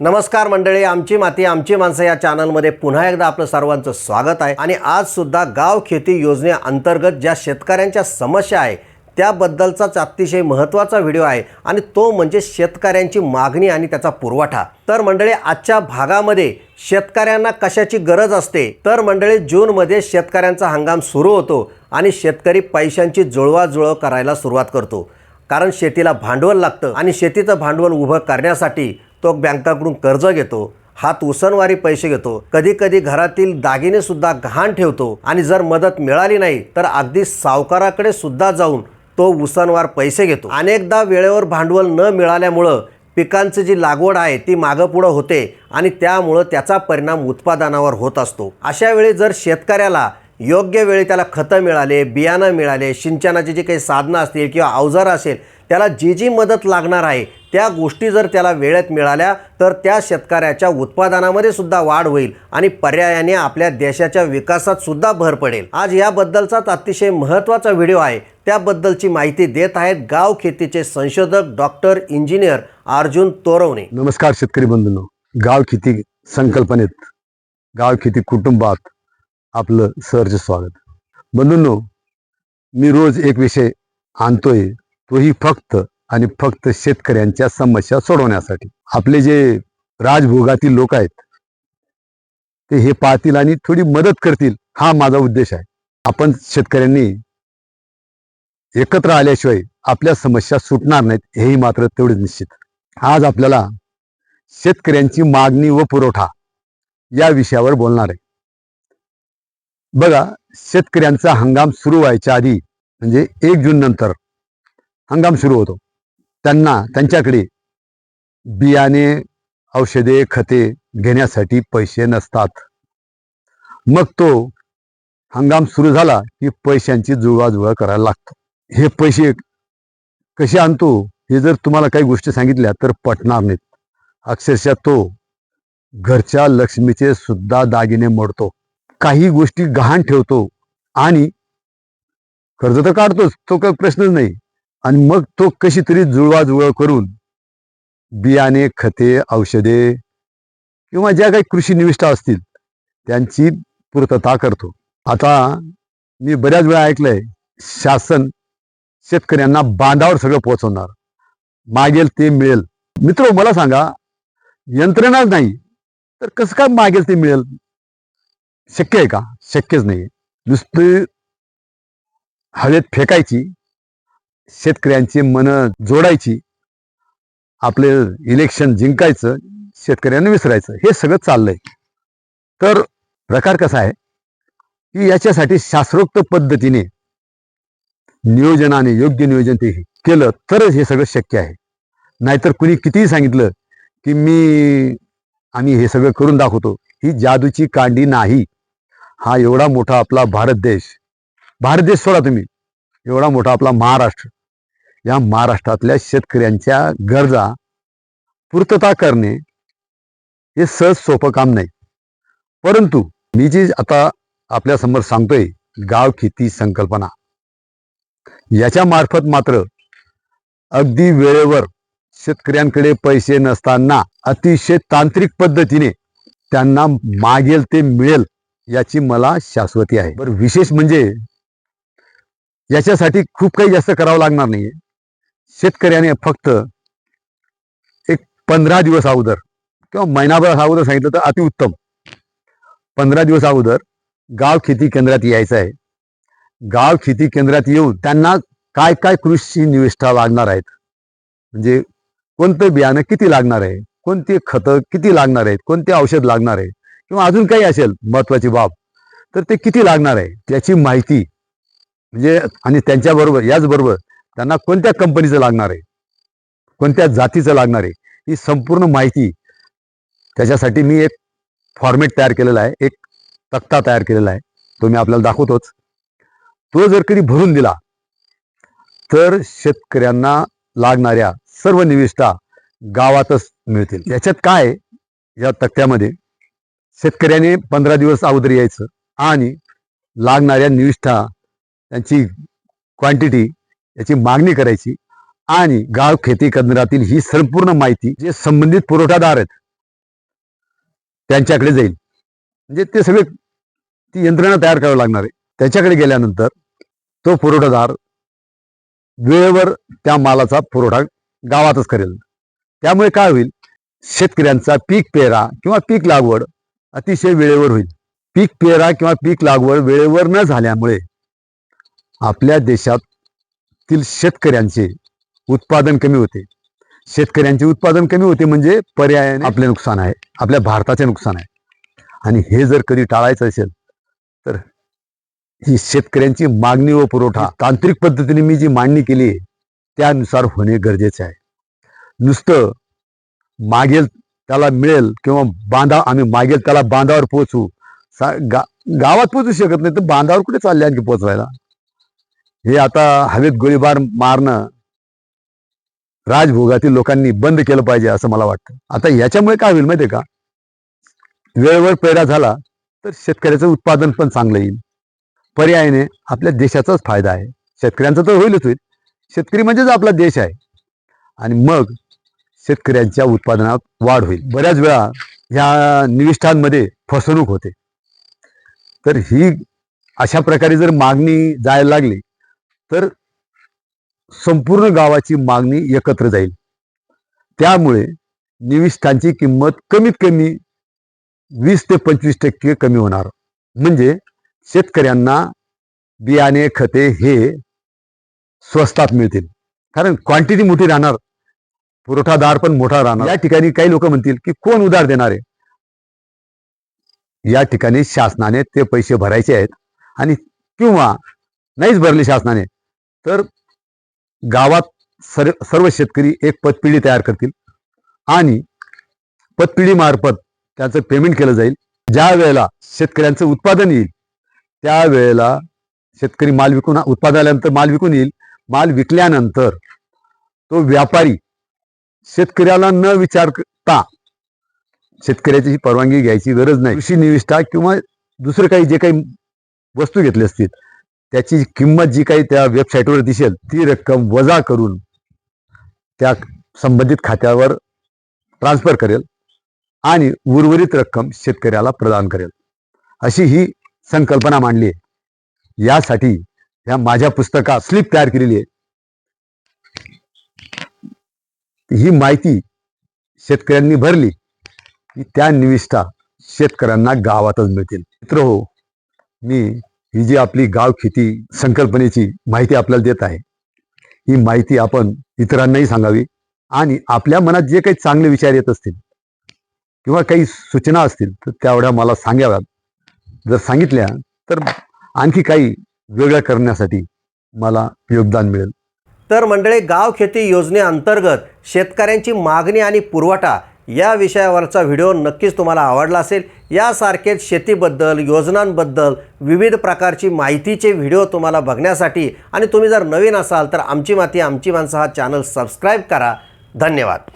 नमस्कार मंडळी आमची माती आमची माणसं या चॅनलमध्ये पुन्हा एकदा आपलं सर्वांचं स्वागत आहे. आणि आज सुद्धा गाव खेती योजनेअंतर्गत ज्या शेतकऱ्यांच्या समस्या आहे त्याबद्दलचाच अतिशय महत्त्वाचा व्हिडिओ आहे. आणि तो म्हणजे शेतकऱ्यांची मागणी आणि त्याचा पुरवठा. तर मंडळी आजच्या भागामध्ये शेतकऱ्यांना कशाची गरज असते? तर मंडळी जूनमध्ये शेतकऱ्यांचा हंगाम सुरू होतो आणि शेतकरी पैशांची जुळवाजुळव करायला सुरुवात करतो. कारण शेतीला भांडवल लागतं आणि शेतीचं भांडवल उभं करण्यासाठी तो बँकाकडून कर्ज घेतो हात उसनवारी पैसे घेतो कधी कधी घरातील दागिने सुद्धा गहाण ठेवतो आणि जर मदत मिळाली नाही तर अगदी सावकाराकडे सुद्धा जाऊन तो उसनवार पैसे घेतो. अनेकदा वेळेवर भांडवल न मिळाल्यामुळं पिकांची जी लागवड आहे ती मागं पुढं होते आणि त्यामुळं त्याचा परिणाम उत्पादनावर होत असतो. अशा वेळी जर शेतकऱ्याला योग्य वेळी त्याला खतं मिळाले बियाणं मिळाले सिंचनाची जी काही साधनं असतील किंवा अवजारं असेल त्याला जी जी मदत लागणार आहे त्या गोष्टी जर त्याला वेळेत मिळाल्या तर त्या शेतकऱ्याच्या उत्पादनामध्ये सुद्धा वाढ होईल आणि पर्यायाने आपल्या देशाच्या विकासात सुद्धा भर पडेल. आज याबद्दलचाच अतिशय महत्त्वाचा व्हिडिओ आहे. त्याबद्दलची माहिती देत आहेत गाव खेतीचे संशोधक डॉक्टर इंजिनियर अर्जुन तोरवणे. नमस्कार शेतकरी बंधूंनो. गाव खेती संकल्पनेत गाव खेती कुटुंबात आपलं सहर्ष स्वागत. बंधूंनो मी रोज एक विषय आणतोय तोही फक्त आणि फक्त शेतकऱ्यांच्या समस्या सोडवण्यासाठी. आपले जे राजभोगातील लोक आहेत ते हे पाहतील आणि थोडी मदत करतील हा माझा उद्देश आहे. आपण शेतकऱ्यांनी एकत्र आल्याशिवाय आपल्या समस्या सुटणार नाहीत हेही मात्र तेवढेच निश्चित. आज आपल्याला शेतकऱ्यांची मागणी व पुरवठा या विषयावर बोलणार आहे. बघा शेतकऱ्यांचा हंगाम सुरू व्हायच्या आधी म्हणजे एक जून नंतर हंगाम सुरू होतो. त्यांना त्यांच्याकडे बियाणे औषधे खते घेण्यासाठी पैसे नसतात. मग तो हंगाम सुरू झाला की पैशांची जुळवाजुळव करायला लागतो. हे पैसे कसे आणतो हे जर तुम्हाला काही गोष्टी सांगितल्या तर पटणार नाहीत. अक्षरशः तो घरच्या लक्ष्मीचे सुद्धा दागिने मोडतो. काही गोष्टी गहाण ठेवतो आणि कर्ज तर काढतोच तो काही प्रश्नच नाही. आणि मग तो कशी तरी जुळवाजुळव करून बियाणे खते औषधे किंवा ज्या काही कृषी निविष्ठा असतील त्यांची पूर्तता करतो. आता मी बऱ्याच वेळा ऐकलंय शासन शेतकऱ्यांना बांधावर सगळं पोहोचवणार. मागेल ते मिळेल. मित्र मला सांगा यंत्रणाच नाही तर कसं काय मागेल ते मिळेल? शक्य आहे का? शक्यच नाही नुसती हवेत फेकायची शेतकऱ्यांची मन जोडायची आपले इलेक्शन जिंकायचं शेतकऱ्यांना विसरायचं हे सगळं चाललंय. तर प्रकार कसा आहे? की याच्यासाठी शास्त्रोक्त पद्धतीने नियोजनाने योग्य नियोजन ते केलं तरच हे सगळं शक्य आहे. नाहीतर कुणी कितीही सांगितलं की मी आम्ही हे सगळं करून दाखवतो ही जादूची कांडी नाही. हा एवढा मोठा आपला भारत देश. भारत देश सोडा तुम्ही. एवढा मोठा आपला महाराष्ट्र. या महाराष्ट्रातल्या शेतकऱ्यांच्या गरजा पूर्तता करणे हे सहज सोपं काम नाही. परंतु मी जी आता आपल्यासमोर सांगतोय गाव खेती संकल्पना. याच्या मार्फत मात्र अगदी वेळेवर शेतकऱ्यांकडे पैसे नसताना अतिशय तांत्रिक पद्धतीने त्यांना मागेल ते मिळेल याची मला शाश्वती आहे. बरं विशेष म्हणजे याच्यासाठी खूप काही जास्त करावं लागणार नाही शेतकऱ्याने फक्त एक पंधरा दिवस अगोदर किंवा महिनाभर अगोदर सांगितलं तर अतिउत्तम पंधरा दिवस अगोदर गाव खेती केंद्रात यायचं आहे. गाव खेती केंद्रात येऊन त्यांना काय काय कृषी निविष्ठा लागणार आहेत? म्हणजे कोणतं बियाणं किती लागणार आहे? कोणती खतं किती लागणार आहेत? कोणते औषध लागणार आहे? किंवा अजून काही असेल महत्वाची बाब तर ते किती लागणार आहे? त्याची माहिती म्हणजे आणि त्यांच्याबरोबर याचबरोबर त्यांना कोणत्या कंपनीचं लागणार आहे? कोणत्या जातीचं लागणार आहे? ही संपूर्ण माहिती त्याच्यासाठी मी एक फॉर्मेट तयार केलेला आहे एक तक्ता तयार केलेला आहे. तो मी आपल्याला दाखवतोच. तो जर कधी भरून दिला तर शेतकऱ्यांना लागणाऱ्या सर्व निविष्ठा गावातच मिळतील. याच्यात काय आहे? या तक्त्यामध्ये शेतकऱ्याने पंधरा दिवस अगोदर यायचं आणि लागणाऱ्या निविष्ठा त्यांची क्वांटिटी याची मागणी करायची आणि गाव खेती केंद्रातील ही संपूर्ण माहिती जे संबंधित पुरवठादार आहेत त्यांच्याकडे जाईल. म्हणजे ते सगळे ती यंत्रणा तयार करावी लागणार आहे. त्याच्याकडे गेल्यानंतर तो पुरवठादार वेळेवर त्या मालाचा पुरवठा गावातच करेल. त्यामुळे काय होईल? शेतकऱ्यांचा पीक पेरा किंवा पीक लागवड अतिशय वेळेवर होईल. पीक पेरा किंवा पीक लागवड वेळेवर न झाल्यामुळे आपल्या देशातील शेतकऱ्यांचे उत्पादन कमी होते. शेतकऱ्यांचे उत्पादन कमी होते म्हणजे पर्यायाने आपले नुकसान आहे. आपल्या भारताचे नुकसान आहे. आणि हे जर कधी टाळायचं असेल तर ही शेतकऱ्यांची मागणी व पुरवठा तांत्रिक पद्धतीने मी जी मांडणी केली आहे त्यानुसार होणे गरजेचे आहे. नुसतं मागेल त्याला मिळेल किंवा बांधा आम्ही मागेल त्याला बांधावर पोहोचू. सा- गा गावात पोचू शकत नाही तर बांधावर कुठे चालले आणखी पोचवायला हे आता हवेत गोळीबार मारणं राजभोगातील लोकांनी बंद केलं पाहिजे असं मला वाटतं. आता याच्यामुळे काय होईल माहितीये का? वेळेवर पैरा झाला तर शेतकऱ्याचं उत्पादन पण चांगलं येईल. पर्यायाने आपल्या देशाचाच फायदा आहे. शेतकऱ्यांचा तर होईलच होईल. शेतकरी म्हणजेच आपला देश आहे. आणि मग शेतकऱ्यांच्या उत्पादनात वाढ होईल. बऱ्याच वेळा ह्या निविष्ठांमध्ये फसवणूक होते. तर ही अशा प्रकारे जर मागणी जायला लागली तर संपूर्ण गावाची मागणी एकत्र जाईल. त्यामुळे निविष्ठांची किंमत कमीत कमी वीस ते पंचवीस टक्के कमी होणार. म्हणजे शेतकऱ्यांना बियाणे खते हे स्वस्तात मिळतील. कारण क्वांटिटी मोठी राहणार. पुरवठादार पण मोठा राहणार. या ठिकाणी काही लोक म्हणतील की कोण उधार देणार आहे? या ठिकाणी शासनाने ते पैसे भरायचे आहेत. आणि किंवा नाहीच भरले शासनाने. तर गावात सर सर्व शेतकरी एक पतपिढी तयार करतील. आणि पतपिढीमार्फत त्याचं पेमेंट केलं जाईल. ज्या वेळेला शेतकऱ्यांचं उत्पादन येईल त्या वेळेला शेतकरी माल विकून उत्पादन आल्यानंतर माल विकून येईल. माल विकल्यानंतर तो व्यापारी शेतकऱ्याला न विचारता शेतकऱ्याची परवानगी घ्यायची गरज नाही. कृषी निविष्ठा किंवा दुसरं काही जे काही वस्तू घेतली असतील त्याची किंमत जी काही त्या वेबसाईटवर दिसेल ती रक्कम वजा करून त्या संबंधित खात्यावर ट्रान्सफर करेल आणि उर्वरित रक्कम शेतकऱ्याला प्रदान करेल. अशी ही संकल्पना मांडली आहे. यासाठी या माझ्या पुस्तकात स्लिप तयार केलेली आहे. ही माहिती शेतकऱ्यांनी भरली की त्या निविष्ठा शेतकऱ्यांना गावातच मिळतील. मित्र हो मी ही जी आपली गाव खेती संकल्पनेची माहिती आपल्याला देत आहे ही माहिती आपण इतरांनाही सांगावी आणि आपल्या मनात जे काही चांगले विचार येत असतील किंवा काही सूचना असतील तर तेवढ्या मला सांगाव्यात. जर सांगितल्या तर आणखी काही वेगळं करण्यासाठी मला योगदान मिळेल. तर मंडळी गाव खेती योजनेअंतर्गत शेतकऱ्यांची मागणी आणि पुरवठा या विषयावरचा व्हिडिओ नक्कीच तुम्हाला आवडला असेल. यासारखेच शेतीबद्दल योजनांबद्दल विविध प्रकारची माहितीचे व्हिडिओ तुम्हाला बघण्यासाठी आणि तुम्ही जर नवीन असाल तर आमची माती आमची माणसं हा चॅनल सबस्क्राईब करा. धन्यवाद.